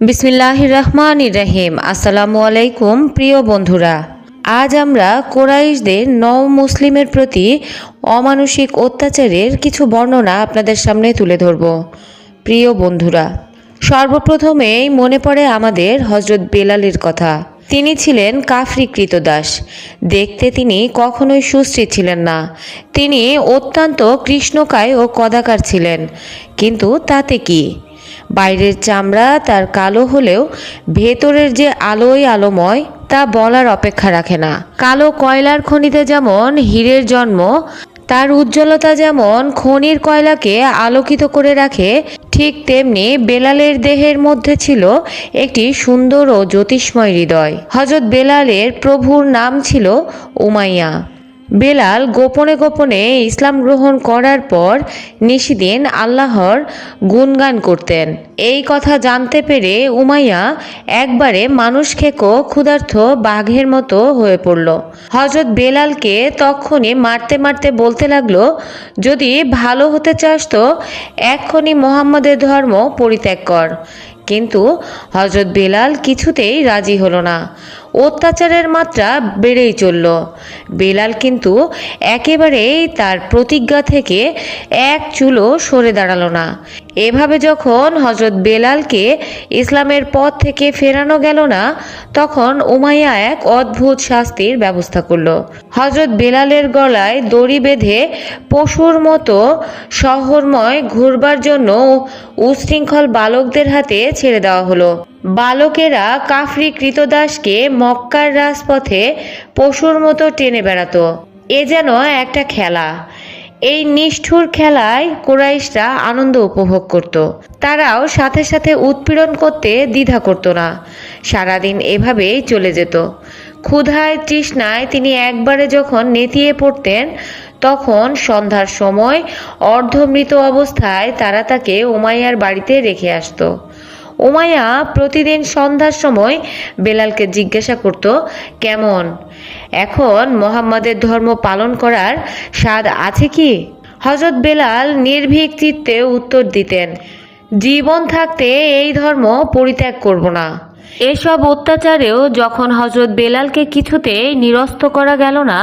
বিসমিল্লাহ রহমান রহিম আসসালামু আলাইকুম প্রিয় বন্ধুরা, আজ আমরা কোরাইশদের নও মুসলিমের প্রতি অমানসিক অত্যাচারের কিছু বর্ণনা আপনাদের সামনে তুলে ধরব। প্রিয় বন্ধুরা, সর্বপ্রথমেই মনে পড়ে আমাদের হজরত বেলালের কথা। তিনি ছিলেন কাফরি কৃতদাস। দেখতে তিনি কখনোই সুশ্রী ছিলেন না। তিনি অত্যন্ত কৃষ্ণকায় ও কদাকার ছিলেন। কিন্তু তাতে কি? বাইরের চামড়া তার কালো হলেও ভেতরের যে আলোয় আলোময় তা বলার অপেক্ষা রাখে না। কালো কয়লার খনিতে যেমন হীরের জন্ম, তার উজ্জ্বলতা যেমন খনির কয়লাকে আলোকিত করে রাখে, ঠিক তেমনি বেলালের দেহের মধ্যে ছিল একটি সুন্দর ও জ্যোতিষ্ময় হৃদয়। হজরত বেলালের প্রভুর নাম ছিল উমাইয়া। বেলাল গোপনে গোপনে ইসলাম গ্রহণ করার পর নিশিদিন আল্লাহর গুণগান করতেন। এই কথা জানতে পেরে উমাইয়া একবারে মানুষ খেকো ক্ষুধার্থ বাঘের মতো হয়ে পড়ল। হজরত বেলালকে তখনই মারতে মারতে বলতে লাগল, যদি ভালো হতে চাস তো এক্ষুনি মোহাম্মদের ধর্ম পরিত্যাগ কর। কিন্তু হজরত বেলাল কিছুতেই রাজি হলো না। অত্যাচারের মাত্রা বেড়েই চলল। বেলাল কিন্তু একেবারেই তার প্রতিজ্ঞা থেকে এক চুলো সরে দাঁড়াল না। এভাবে যখন হজরত বেলালকে ইসলামের পথ থেকে ফেরানো গেল না, তখন উমাইয়া এক অদ্ভুত শাস্তির ব্যবস্থা করল। হজরত বেলালের গলায় দড়ি বেঁধে পশুর মতো শহরময় ঘুরবার জন্য উশৃঙ্খল বালকদের হাতে ছেড়ে দেওয়া হলো। বালকেরা কাফরি কৃতদাসকে মক্কার রাজপথে পশুর মতো টেনে বেড়াতো। এ যেন একটা খেলা। এই নিষ্ঠুর খেলায় কুরাইশরা আনন্দ উপভোগ করত। তারাও সাথে সাথে উৎপীড়ন করতে দ্বিধা করত না। সারাদিন এভাবেই চলে যেত। ক্ষুধায় তৃষ্ণায় তিনি একবারে যখন নেতিয়ে পড়তেন, তখন সন্ধ্যার সময় অর্ধমৃত অবস্থায় তারা তাকে উমাইয়ার বাড়িতে রেখে আসতো। উমাইয়া প্রতিদিন সন্ধ্যার সময় বেলালকে জিজ্ঞাসা করত, কেমন? এখন মোহাম্মদের ধর্ম পালন করার স্বাদ আছে কি? হজরত বেলাল নির্ভীক চিত্তে উত্তর দিতেন, জীবন থাকতে এই ধর্ম পরিত্যাগ করব না। এসব অত্যাচারেও যখন হজরত বেলালকে কিছুতেই নিরস্ত করা গেল না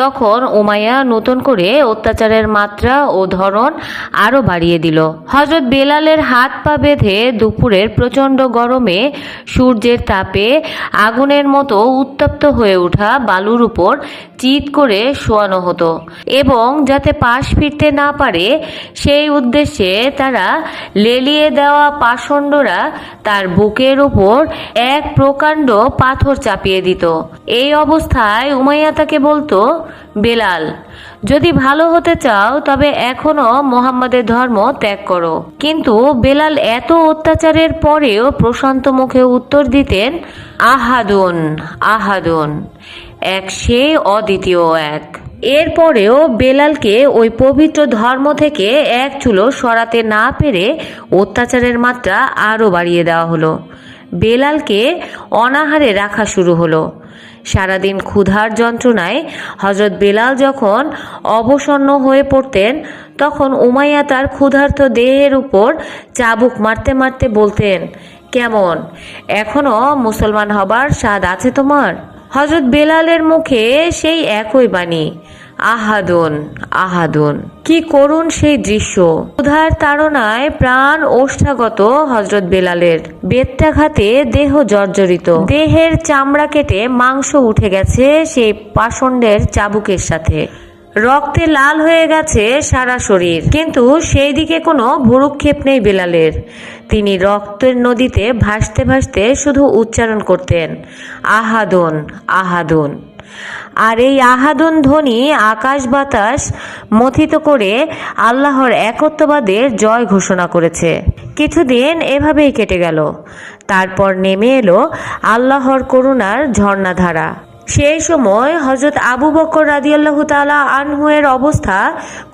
তখন উমাইয়া নতুন করে অত্যাচারের মাত্রা ও ধরন আরও বাড়িয়ে দিল। হজরত বেলালের হাত পা বেঁধে দুপুরের প্রচণ্ড গরমে সূর্যের তাপে আগুনের মতো উত্তপ্ত হয়ে ওঠা বালুর উপর চিত করে শোয়ানো হতো এবং যাতে পাশ ফিরতে না পারে, সেই উদ্দেশ্যে তারা লেলিয়ে দেওয়া পাষণ্ডরা তার বুকের উপর এক প্রকাণ্ড পাথর চাপিয়ে দিত। এই অবস্থায় উমাইয়া তাকে বলতো বেলাল, যদি ভালো হতে চাও, তবে এখনও মোহাম্মদের ধর্ম ত্যাগ করো। কিন্তু বেলাল এত অত্যাচারের পরেও প্রশান্ত মুখে উত্তর দিতেন, আহাদুন আহাদুন। এক সেই অদ্বিতীয় এক। এরপরেও বেলালকে ওই পবিত্র ধর্ম থেকে এক চুলো সরাতে না পেরে অত্যাচারের মাত্রা আরও বাড়িয়ে দেওয়া হলো। বেলালকে অনাহারে রাখা শুরু হলো। সারাদিন ক্ষুধার যন্ত্রণায় হজরত বেলাল যখন অবসন্ন হয়ে পড়তেন, তখন উমাইয়া তার ক্ষুধার্ত দেহের উপর চাবুক মারতে মারতে বলতেন, কেমন? এখনও মুসলমান হবার স্বাদ আছে তোমার? হজরত বেলালের মুখে সেই একই বাণী। আহাদুন আহাদুন। কি করুন সেই দৃশ্য। ক্ষুধার তাড়নায় প্রাণ ওষ্ঠাগত হজরত বেলালের। বেত্যাঘাতে দেহ জর্জরিত। দেহের চামড়া কেটে মাংস উঠে গেছে সেই পাষণ্ডের চাবুকের সাথে। রক্তে লাল হয়ে গেছে সারা শরীর। কিন্তু সেই দিকে কোনো ভুরুক্ষেপ নেই বেলালের। তিনি রক্তের নদীতে ভাসতে ভাসতে শুধু উচ্চারণ করতেন, আহাদন আহাদন। আর এই আহাদন ধ্বনি আকাশ বাতাস মথিত করে আল্লাহর একত্ববাদের জয় ঘোষণা করেছে। কিছুদিন এভাবেই কেটে গেল। তারপর নেমে এলো আল্লাহর করুণার ঝর্ণাধারা। সেই সময় হজরত আবু বকর রাদিয়াল্লাহ তালা আনহুয়ের অবস্থা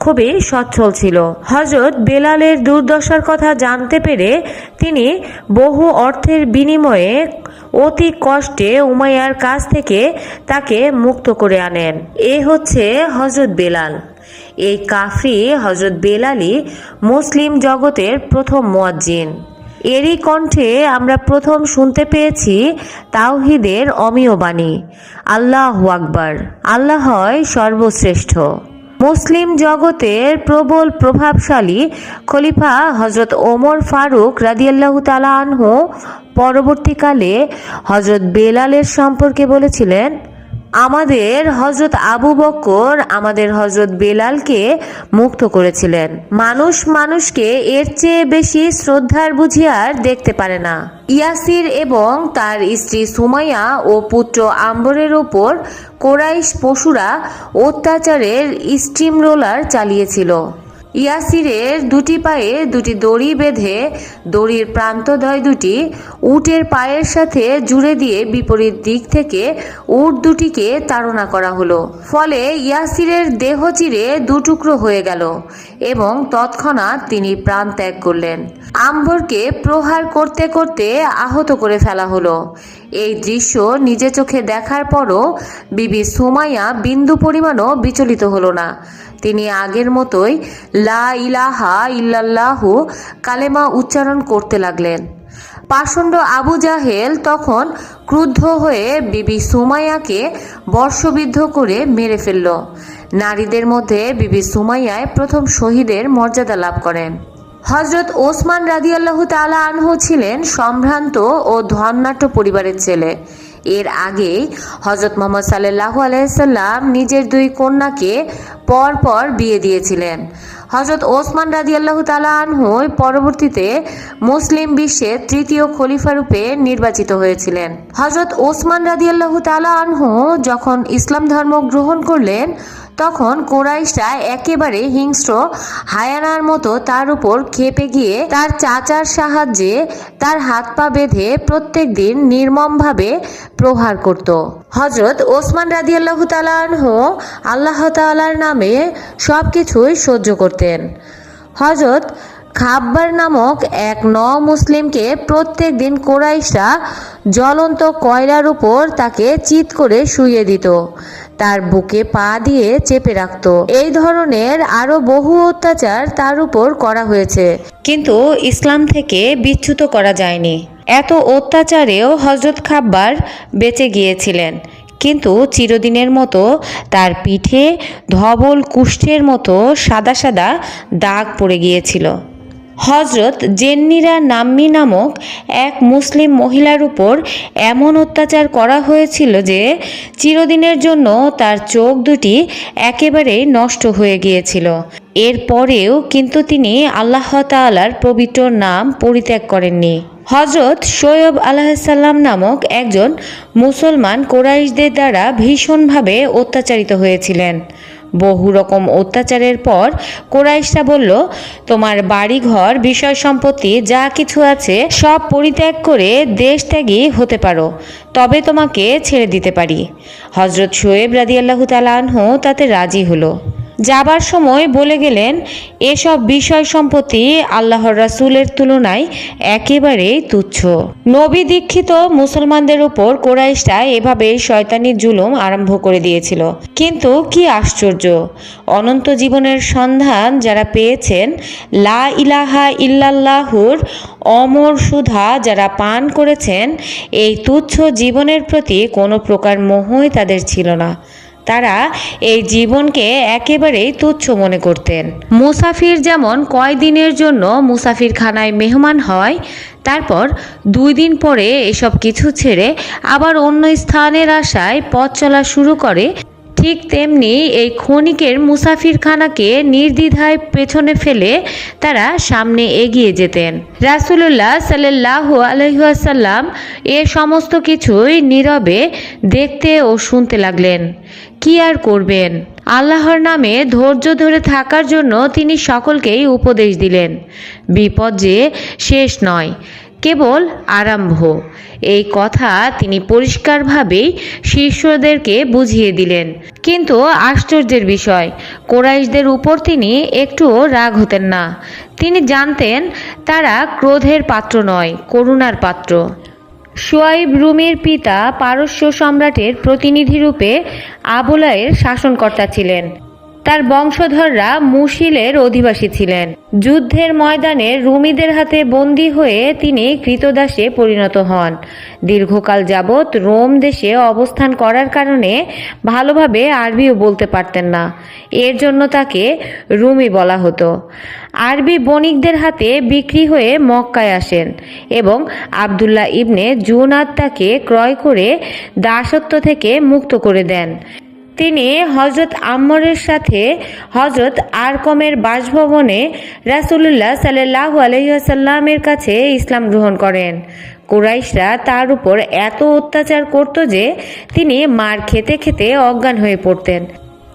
খুবই সচ্ছল ছিল। হজরত বেলালের দুর্দশার কথা জানতে পেরে তিনি বহু অর্থের বিনিময়ে অতি কষ্টে উমাইয়ার কাছ থেকে তাকে মুক্ত করে আনেন। এ হচ্ছে হজরত বেলাল। এই কাফরি হজরত বেলালই মুসলিম জগতের প্রথম মুয়াজ্জিন। এরই কণ্ঠে আমরা প্রথম শুনতে পেয়েছি তাওহিদের অমীয় বাণী। আল্লাহ আকবার। আল্লাহ হয় সর্বশ্রেষ্ঠ। মুসলিম জগতের প্রবল প্রভাবশালী খলিফা হজরত ওমর ফারুক রাদিয়াল্লাহু তালা আনহু পরবর্তীকালে হজরত বেলালের সম্পর্কে বলেছিলেন আমাদের হজরত আবু বক্কর আমাদের হজরত বেলালকে মুক্ত করেছিলেন। মানুষ মানুষকে এর চেয়ে বেশি শ্রদ্ধার বুঝিয়ার দেখতে পারে না। ইয়াসির এবং তার স্ত্রী সুমাইয়া ও পুত্র আম্বরের ওপর কোরাইশ পশুরা অত্যাচারের স্টিম রোলার চালিয়েছিল। ইয়াসিরের দুটি পায়ে দুটি দড়ি বেঁধে দড়ির প্রান্তদ্বয় দুটি, উটের পায়ের সাথে জুড়ে দিয়ে বিপরীত দিক থেকে উট দুটিকে তাড়না করা হলো। ফলে ইয়াসিরের দেহ চিরে দুটুকরো হয়ে গেল এবং তৎক্ষণাৎ তিনি প্রাণ ত্যাগ করলেন। আম্বরকে প্রহার করতে করতে আহত করে ফেলা হলো। এই দৃশ্য নিজে চোখে দেখার পরও বিবি সুমাইয়া বিন্দু পরিমাণও বিচলিত হলো না। তিনি আগের মতোই লা ইলাহা ইল্লাল্লাহু কালেমা উচ্চারণ করতে লাগলেন। পাষণ্ড আবু জাহেল তখন ক্রুদ্ধ হয়ে বিবি সুমাইয়াকে বর্ষবিদ্ধ করে মেরে ফেলল। নারীদের মধ্যে বিবি সুমাইয়ায় প্রথম শহীদের মর্যাদা লাভ করেন। হজরত ওসমান রাদিয়াল্লাহু তাআলা আনহু ছিলেন সম্ভ্রান্ত ও ধর্নাট্য পরিবারের ছেলে। এর আগেই হজরত মোহাম্মদ সাল্লাল্লাহু আলাইসাল্লাম নিজের দুই কন্যাকে পর পর বিয়ে দিয়েছিলেন। হজরত ওসমান রাদিয়াল্লাহু তালা আনহু পরবর্তীতে মুসলিম বিশ্বের তৃতীয় খলিফা রূপে নির্বাচিত হয়েছিলেন। হজরত ওসমান রাদিয়াল্লাহু তালা আনহু যখন ইসলাম ধর্ম গ্রহণ করলেন তখন কোরাইশরা একেবারে হিংস্র হায়ানার মতো তার উপর খেপে গিয়ে তার চাচার সাহায্যে তার হাত পা বেঁধে প্রত্যেক দিন নির্মমভাবে প্রহার করত। হজরত ওসমান রাজি আল্লাহ তালাহ আল্লাহ তাআলার নামে সব কিছুই সহ্য করতেন। হজরত খাব্বার নামক এক ন মুসলিমকে প্রত্যেক দিন কোরাইশরা জ্বলন্ত কয়লার উপর তাকে চিৎ করে শুইয়ে দিত। তার বুকে পা দিয়ে চেপে রাখত। এই ধরনের আরও বহু অত্যাচার তার উপর করা হয়েছে। কিন্তু ইসলাম থেকে বিচ্যুত করা যায়নি। এত অত্যাচারেও হজরত খাব্বার বেঁচে গিয়েছিলেন। কিন্তু চিরদিনের মতো তার পিঠে ধবল কুষ্ঠের মতো সাদা সাদা দাগ পড়ে গিয়েছিল। হজরত জেন্নিরা নাম্মি নামক এক মুসলিম মহিলার উপর এমন অত্যাচার করা হয়েছিল যে চিরদিনের জন্য তার চোখ দুটি একেবারেই নষ্ট হয়ে গিয়েছিল। এরপরেও কিন্তু তিনি আল্লাহ তাআলার পবিত্র নাম পরিত্যাগ করেননি। হজরত সৈয়ব আলাহিসাল্লাম নামক একজন মুসলমান কোরাইশদের দ্বারা ভীষণভাবে অত্যাচারিত হয়েছিলেন। বহু রকম অত্যাচারের পর কোরাইশরা বলল, তোমার বাড়িঘর, বিষয় সম্পত্তি, যা কিছু আছে, সব পরিত্যাগ করে দেশ ত্যাগী হতে পারো। তবে তোমাকে ছেড়ে দিতে পারি। হজরত শোয়েব রাদিয়াল্লাহু আনহু তাতে রাজি হলো। যাবার সময় বলে গেলেন, এসব বিষয় সম্পত্তি আল্লাহর রাসুলের তুলনায় একেবারেই তুচ্ছ। নবী দীক্ষিত মুসলমানদের উপর কোরাইশরা এভাবে শয়তানি জুলুম আরম্ভ করে দিয়েছিল। কিন্তু কি আশ্চর্য, অনন্ত জীবনের সন্ধান যারা পেয়েছেন, লা ইলাহা ইল্লাল্লাহুর অমর সুধা যারা পান করেছেন, এই তুচ্ছ জীবনের প্রতি কোনো প্রকার মোহই তাদের ছিল না। তারা এই জীবনকে একেবারেই তুচ্ছ মনে করতেন। মুসাফির যেমন কয়দিনের জন্য মুসাফির খানায় মেহমান হয়, তারপর দুই দিন পরে এসব কিছু ছেড়ে আবার অন্য স্থানের আশায় পথ চলা শুরু করে ঠিক তেমনি এই ক্ষণিকের মুসাফিরখানাকে নির্দ্বিধায় পেছনে ফেলে তারা সামনে এগিয়ে যেতেন। রাসুলুল্লাহ সাল্লাহ আলহাসাল্লাম এ সমস্ত কিছুই নীরবে দেখতে ও শুনতে লাগলেন। কি আর করবেন? আল্লাহর নামে ধৈর্য ধরে থাকার জন্য তিনি সকলকেই উপদেশ দিলেন। বিপদ যে শেষ নয়। কেবল আরম্ভ। এই কথা তিনি পরিষ্কারভাবেই শিষ্যদেরকে বুঝিয়ে দিলেন। কিন্তু আশ্চর্যের বিষয়, কোরাইশদের উপর তিনি একটুও রাগ হতেন না। তিনি জানতেন, তারা ক্রোধের পাত্র নয়, করুণার পাত্র। সোয়াইব রুমির পিতা পারস্য সম্রাটের প্রতিনিধি রূপে আবুলায়ের শাসনকর্তা ছিলেন। তার বংশধররা মুশিলের অধিবাসী ছিলেন। যুদ্ধের ময়দানে রুমিদের হাতে বন্দী হয়ে তিনি কৃতদাসে পরিণত হন। দীর্ঘকাল যাবৎ রোম দেশে অবস্থান করার কারণে ভালোভাবে আরবিও বলতে পারতেন না। এর জন্য তাকে রুমি বলা হতো। আরবি বণিকদের হাতে বিক্রি হয়ে মক্কায় আসেন এবং আবদুল্লাহ ইবনে জুনাদ তাকে ক্রয় করে দাসত্ব থেকে মুক্ত করে দেন। তিনি হজরত আম্মরের সাথে হজরত আরকমের বাসভবনে রাসুলুল্লাহ সাল্লাহ আলহিহাসাল্লামের কাছে ইসলাম গ্রহণ করেন। কুরাইশরা তার উপর এত অত্যাচার করত যে তিনি মার খেতে খেতে অজ্ঞান হয়ে পড়তেন।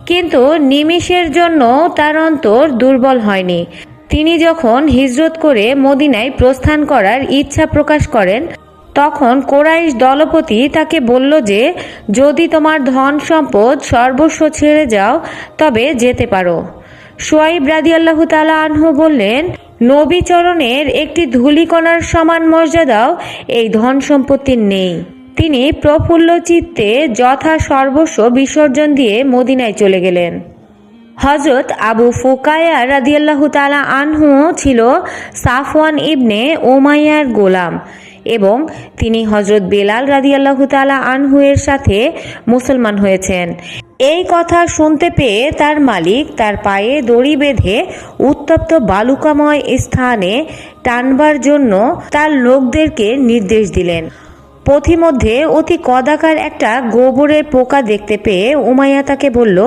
কিন্তু নিমিষের জন্য তার অন্তর দুর্বল হয়নি। তিনি যখন হিজরত করে মদিনায় প্রস্থান করার ইচ্ছা প্রকাশ করেন তখন কোরাইশ দলপতি তাকে বলল যে, যদি তোমার ধন সম্পদ সর্বস্ব ছেড়ে যাও, তবে যেতে পারো। সোয়াইব রাদিয়াল্লাহু তালা আনহু বললেন, নবী চরণের একটি ধূলিকণার সমান মর্যাদাও এই ধন সম্পত্তির নেই। তিনি প্রফুল্ল চিত্তে যথা সর্বস্ব বিসর্জন দিয়ে মদিনায় চলে গেলেন। হজরত আবু ফুকায়া রাদিয়াল্লাহু তালা আনহু ছিল সাফওয়ান ইবনে ওমাইয়ার গোলাম। এবং তিনি হজরত বেলাল রাদিয়াল্লাহু তালা আনহুয়ের সাথে মুসলমান হয়েছেন। এই কথা শুনতে পেয়ে তার মালিক তার পায়ে দড়ি বেঁধে উত্তপ্ত বালুকাময় স্থানে টানবার জন্য তার লোকদেরকে নির্দেশ দিলেন। পথিমধ্যে অতি কদাকার একটা গোবরের পোকা দেখতে পেয়ে উমাইয়া তাকে বলল,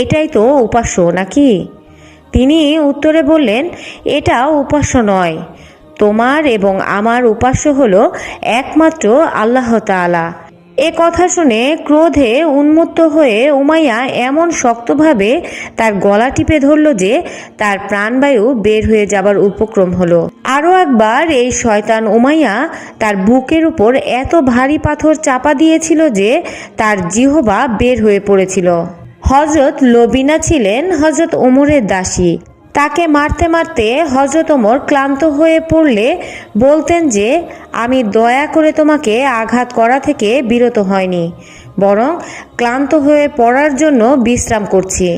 এটাই তো উপাস্য নাকি? তিনি উত্তরে বললেন, এটা উপাস্য নয়। তোমার এবং আমার উপাস্য হল একমাত্র আল্লাহ তাআলা। এ কথা শুনে ক্রোধে উন্মুক্ত হয়ে উমাইয়া এমন শক্তভাবে তার গলা টিপে ধরল যে তার প্রাণবায়ু বের হয়ে যাবার উপক্রম হলো। আরও একবার এই শয়তান উমাইয়া তার বুকের উপর এত ভারী পাথর চাপা দিয়েছিল যে তার জিহবা বের হয়ে পড়েছিল। হজরত লবিনা ছিলেন হজরত ওমরের দাসী। তাকে মারতে মারতে হজরত ওমর ক্লান্ত হয়ে পড়লে বলতেন যে, আমি দয়া করে তোমাকে আঘাত করা থেকে বিরত হয়নি, বরং ক্লান্ত হয়ে পড়ার জন্য বিশ্রাম করছি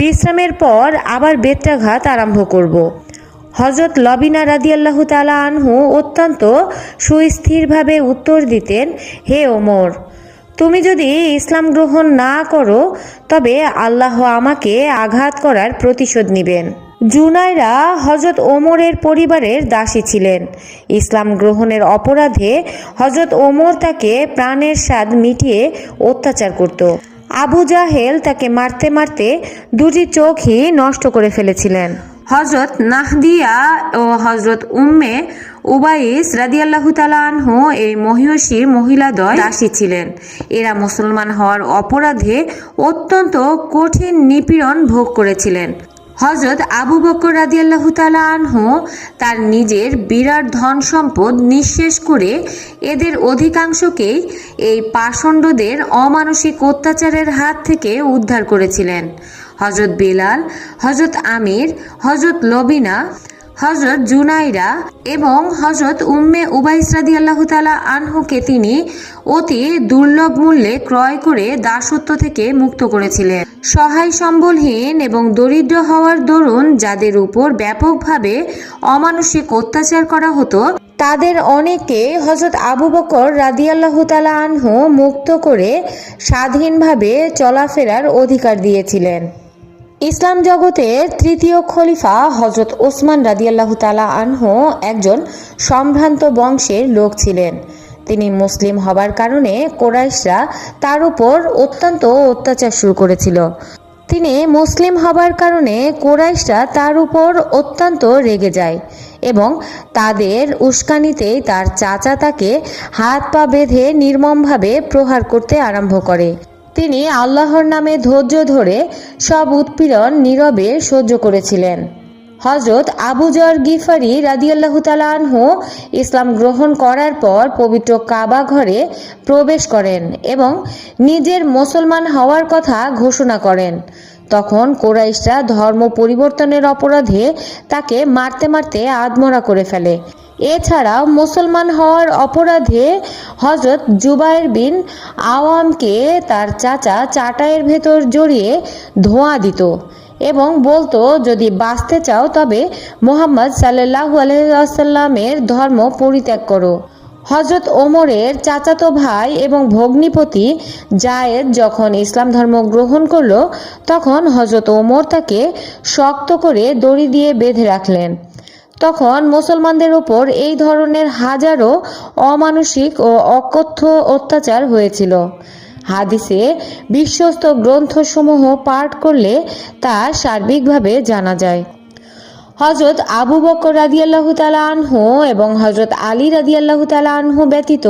বিশ্রামের পর আবার বেত্রাঘাত আরম্ভ করব। হজরত লবিনা রাদিয়াল্লাহু তালা আনহু অত্যন্ত সুস্থিরভাবে উত্তর দিতেন, হে ওমর, তুমি যদি ইসলাম গ্রহণ না করো, তবে আল্লাহ আমাকে আঘাত করার প্রতিশোধ নেবেন জুনাইরা হজরত ওমরের পরিবারের দাসী ছিলেন। ইসলাম গ্রহণের অপরাধে হজরত ওমর তাকে প্রাণের স্বাদ মিটিয়ে অত্যাচার করত। আবু জাহেল তাকে মারতে মারতে দুটি চোখই নষ্ট করে ফেলেছিলেন। হজরত নাহদিয়া ও হজরত উম্মে উবাইস রাদিয়াল্লাহু তালা আনহু এই মহিষী মহিলাদ্বয় দাসী ছিলেন। এরা মুসলমান হওয়ার অপরাধে অত্যন্ত কঠিন নিপীড়ন ভোগ করেছিলেন। হজরত আবু বকর রাদিয়াল্লাহু তালা আনহু তার নিজের বিরাট ধন সম্পদ নিঃশেষ করে এদের অধিকাংশকেই এই পাষণ্ডদের অমানসিক অত্যাচারের হাত থেকে উদ্ধার করেছিলেন। হজরত বেলাল হজরত আমির হজরত লবিনা হজরত জুনাইরা এবং হজরত উম্মে উবাইস রাদি আল্লাহ তালা আনহুকে তিনি অতি দুর্লভ মূল্যে ক্রয় করে দাসত্ব থেকে মুক্ত করেছিলেন। সহায় সম্বলহীন এবং দরিদ্র হওয়ার দরুন যাদের উপর ব্যাপকভাবে অমানসিক অত্যাচার করা হতো, তাদের অনেকে হজরত আবু বকর রাদিয়াল্লাহ তালা আনহু মুক্ত করে স্বাধীনভাবে চলাফেরার অধিকার দিয়েছিলেন। ইসলাম জগতের তৃতীয় খলিফা হজরত ওসমান রাদিয়াল্লাহু তালা আনহু একজন সম্ভ্রান্ত বংশের লোক ছিলেন। তিনি মুসলিম হবার কারণে কোরাইশরা তার উপর অত্যন্ত অত্যাচার শুরু করেছিল। তিনি মুসলিম হবার কারণে কোরাইশরা তার উপর অত্যন্ত রেগে যায় এবং তাদের উস্কানিতেই তার চাচা তাকে হাত পা বেঁধে নির্মমভাবে প্রহার করতে আরম্ভ করে। তিনি আল্লাহর নামে ধৈর্য ধরে সব উৎপীড়ন নীরবে সহ্য করেছিলেন। হজরত আবু জর গিফারি রাদিয়াল্লাহু তালা আনহু ইসলাম গ্রহণ করার পর পবিত্র কাবা ঘরে প্রবেশ করেন এবং নিজের মুসলমান হওয়ার কথা ঘোষণা করেন। তখন কোরাইশরা ধর্ম পরিবর্তনের অপরাধে তাকে মারতে মারতে আদমরা করে ফেলে। এছাড়াও মুসলমান হওয়ার অপরাধে হজরত জুবাইর বিন আওয়ামকে তার চাচা চাটাইয়ের ভেতর জড়িয়ে ধোঁয়া দিত এবং বলতো, যদি বাঁচতে চাও তবে মোহাম্মদ সাল্লাহু আলহামের ধর্ম পরিত্যাগ করো। হজরত ওমরের চাচাতো ভাই এবং ভগ্নিপতি জায়েদ যখন ইসলাম ধর্ম গ্রহণ করল, তখন হজরত ওমর তাকে শক্ত করে দড়ি দিয়ে বেঁধে রাখলেন। তখন মুসলমানদের উপর এই ধরনের হাজারো অমানসিক ও অকথ্য অত্যাচার হয়েছিল। হাদিসে বিশ্বস্ত গ্রন্থসমূহ পাঠ করলে তা সার্বিকভাবে জানা যায়। হজরত আবু বকর রাদিয়াল্লাহ তালা আনহু এবং হজরত আলী রাদিয়াল্লাহ তালা আনহু ব্যতীত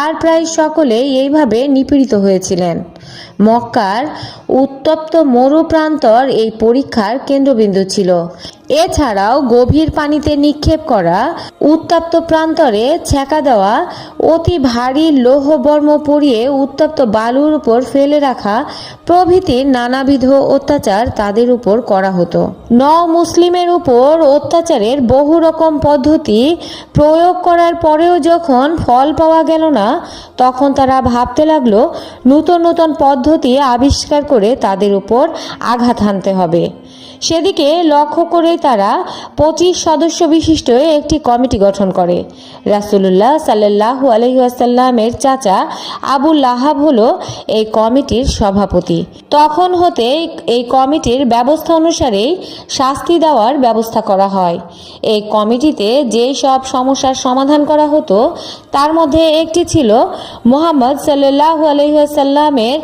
আর প্রায় সকলেই এইভাবে নিপীড়িত হয়েছিলেন। মক্কার উত্তপ্ত মরু প্রান্তর এই পরীক্ষার কেন্দ্রবিন্দু ছিল। এছাড়াও গভীর পানিতে নিক্ষেপ করা উত্তপ্ত প্রান্তরে ছেঁকা দেওয়া অতি ভারী লৌহবর্ম পরিয়ে উত্তপ্ত বালুর উপর ফেলে রাখা প্রভৃতি নানাবিধ অত্যাচার তাদের উপর করা হতো। ন মুসলিমের উপর অত্যাচারের বহু রকম পদ্ধতি প্রয়োগ করার পরেও যখন ফল পাওয়া গেল না, তখন তারা ভাবতে লাগল, নূতন নূতন পদ্ধতি আবিষ্কার করে তাদের উপর আঘাত হানতে হবে। সেদিকে লক্ষ্য করে তারা পঁচিশ সদস্য বিশিষ্ট একটি কমিটি গঠন করে। রাসুলুল্লাহ সাল্লাহু আলহিহাসাল্লামের চাচা আবু লাহাব হলো এই কমিটির সভাপতি। তখন হতে এই কমিটির ব্যবস্থা অনুসারেই শাস্তি দেওয়ার ব্যবস্থা করা হয়। এই কমিটিতে যেই সব সমস্যার সমাধান করা হতো, তার মধ্যে একটি ছিল, মোহাম্মদ সাল্লাহু আলহিহাসাল্লামের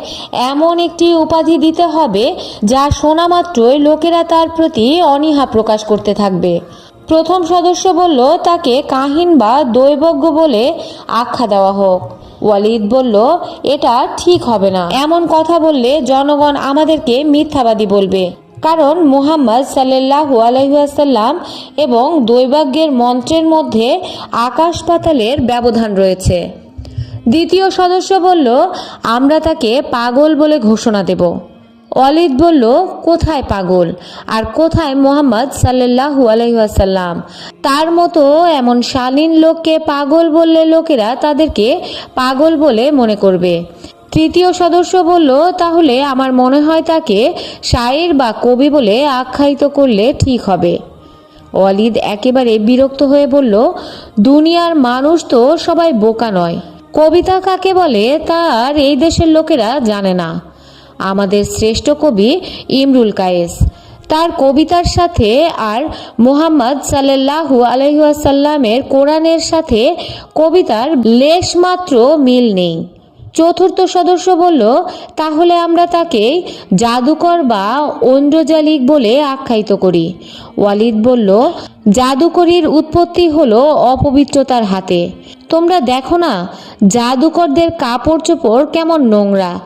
এমন একটি উপাধি দিতে হবে, যা শোনা মাত্রই লোকেরা তার প্রতি অনীহা প্রকাশ করতে থাকবে। প্রথম সদস্য বলল, তাকে কাহিন বা দৈবজ্ঞ বলে আখ্যা দেওয়া হোক। ওয়ালিদ বলল, এটা ঠিক হবে না। এমন কথা বললে জনগণ আমাদেরকে মিথ্যাবাদী বলবে। কারণ মুহাম্মদ সাল্লাহু আলহিহাসাল্লাম এবং দৈবাগ্যের মন্ত্রের মধ্যে আকাশ পাতালের ব্যবধান রয়েছে। দ্বিতীয় সদস্য বলল, আমরা তাকে পাগল বলে ঘোষণা দেব। অলিদ বলল, কোথায় পাগল? আর কোথায় মোহাম্মদ সাল্লাহু আলহিহাসাল্লাম তার মতো এমন শালীন লোককে পাগল বললে লোকেরা তাদেরকে পাগল বলে মনে করবে। তৃতীয় সদস্য বলল, তাহলে আমার মনে হয় তাকে শায়ের বা কবি বলে আখ্যায়িত করলে ঠিক হবে। অলিদ একেবারে বিরক্ত হয়ে বলল, দুনিয়ার মানুষ তো সবাই বোকা নয়। কবিতা কাকে বলে তার এই দেশের লোকেরা জানে না। আমাদের শ্রেষ্ঠ কবি ইমরুল কায়েস। তার কবিতার সাথে আর মোহাম্মদ সাল্লাহু আলহাসাল্লামের কোরআনের সাথে কবিতার লেশমাত্র মিল নেই। চতুর্থ সদস্য বলল, তাহলে আমরা তাকে জাদুকর বা ঐন্দ্রজালিক বলে আখ্যায়িত করি। ওয়ালিদ বলল, জাদুকরির উৎপত্তি হলো অপবিত্রতার হাতে। তোমরা দেখো না, জাদুকরদের কাপড় চোপড় কেমন নোংরা।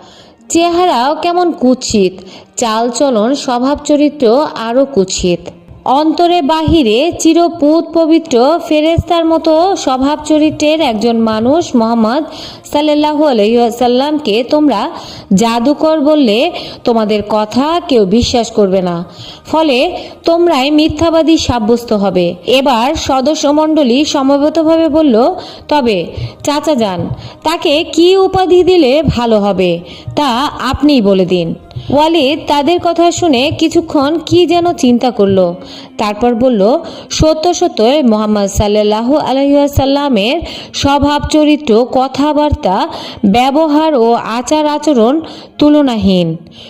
চেহারাও কেমন কুৎসিত চালচলন স্বভাব চরিত্র আরও কুৎসিত। অন্তরে বাহিরে চিরপুত পবিত্র ফেরেস্তার মতো স্বভাব চরিত্রের একজন মানুষ মোহাম্মদ সাল্লাহু আলহিসাল্লামকে তোমরা জাদুকর বললে তোমাদের কথা কেউ বিশ্বাস করবে না। ফলে তোমরাই মিথ্যাবাদী সাব্যস্ত হবে। এবার সদস্যমণ্ডলী সমবেতভাবে বলল, তবে, চাচা যান, তাকে কি উপাধি দিলে ভালো হবে তা আপনিই বলে দিন। ওয়ালিদ তাদের কথা শুনে কিছুক্ষণ কি যেন চিন্তা করল। তারপর বলল, সত্য সত্যই মোহাম্মদ সাল্লাহ আলহিসাল্লামের স্বভাব চরিত্র কথাবার্তা, ব্যবহার ও আচার আচরণ তুলনাহীন।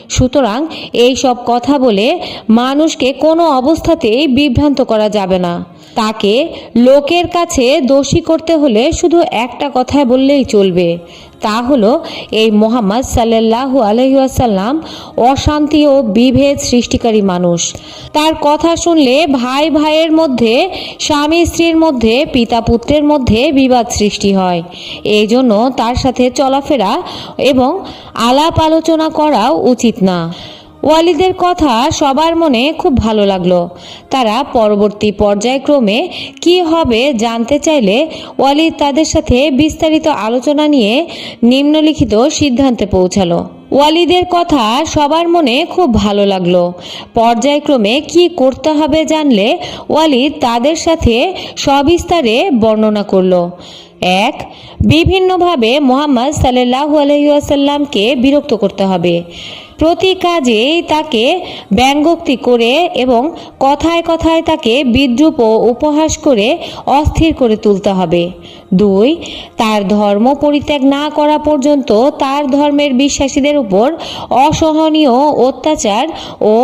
সুতরাং এই সব কথা বলে মানুষকে কোনো অবস্থাতেই বিভ্রান্ত করা যাবে না। তাকে লোকের কাছে দোষী করতে হলে শুধু একটা কথা বললেই চলবে। তা হলো, এই মোহাম্মদ সাল্লাহু আলহাসাল্লাম অশান্তি ও বিভেদ সৃষ্টিকারী মানুষ। তার কথা শুনলে ভাই ভাইয়ের মধ্যে, স্বামী স্ত্রীর মধ্যে, পিতা পুত্রের মধ্যে বিবাদ সৃষ্টি হয়। এই জন্য তার সাথে চলাফেরা এবং আলাপ আলোচনা করাও উচিত না। ওয়ালিদের কথা সবার মনে খুব ভালো লাগল। তারা পরবর্তী পর্যায়ক্রমে কি হবে জানতে চাইলে ওয়ালিদ তাদের সাথে বিস্তারিত আলোচনা নিয়ে নিম্নলিখিত সিদ্ধান্তে পৌঁছালো। ওয়ালিদের কথা সবার মনে খুব ভালো লাগল। পর্যায়ক্রমে কি করতে হবে জানলে ওয়ালিদ তাদের সাথে সবিস্তারে বর্ণনা করল। এক, বিভিন্নভাবে মোহাম্মদ সাল্লাহু আলহিউসাল্লামকে বিরক্ত করতে হবে। প্রতি কাজেই তাকে ব্যঙ্গোক্তি করে এবং কথায় কথায় তাকে বিদ্রুপ ও উপহাস করে অস্থির করে তুলতে হবে। দুই, তার ধর্ম পরিত্যাগ না করা পর্যন্ত তার ধর্মের বিশ্বাসীদের উপর অসহনীয় অত্যাচার ও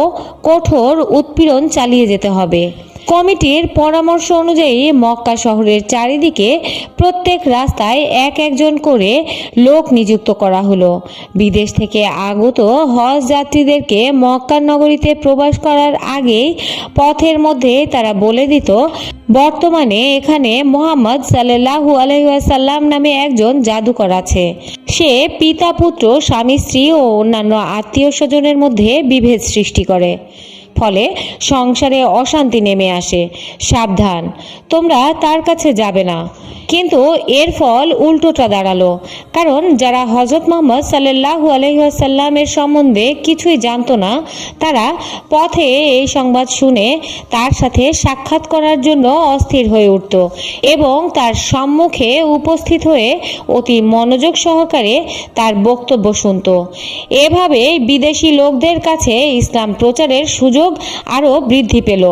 কঠোর উৎপীড়ন চালিয়ে যেতে হবে। কমিটির পরামর্শ অনুযায়ী মক্কা শহরের চারিদিকে প্রত্যেক রাস্তায় এক একজন করে লোক নিযুক্ত করা হলো। বিদেশ থেকে আগত হজ যাত্রীদেরকে মক্কা নগরীতে প্রবাস করার আগেই পথের মধ্যে তারা বলে দিত, বর্তমানে এখানে মোহাম্মদ সাল্লাহু আলহিহাসাল্লাম নামে একজন জাদুকর আছে। সে পিতা, পুত্র, স্বামী, স্ত্রী ও অন্যান্য আত্মীয় স্বজনের মধ্যে বিভেদ সৃষ্টি করে। ফলে সংসারে অশান্তি নেমে আসে। সাবধান, তোমরা তার কাছে যাবে না। কিন্তু এর ফল উল্টোটা দাঁড়াল, কারণ যারা হজরত মোহাম্মদ সাল্লাহু আলহিহাসাল্লামের সম্বন্ধে কিছুই জানতো না, তারা পথে এই সংবাদ শুনে তার সাথে সাক্ষাৎ করার জন্য অস্থির হয়ে উঠত এবং তার সম্মুখে উপস্থিত হয়ে অতি মনোযোগ সহকারে তার বক্তব্য শুনত। এভাবে বিদেশি লোকদের কাছে ইসলাম প্রচারের সুযোগ আরও বৃদ্ধি পেল।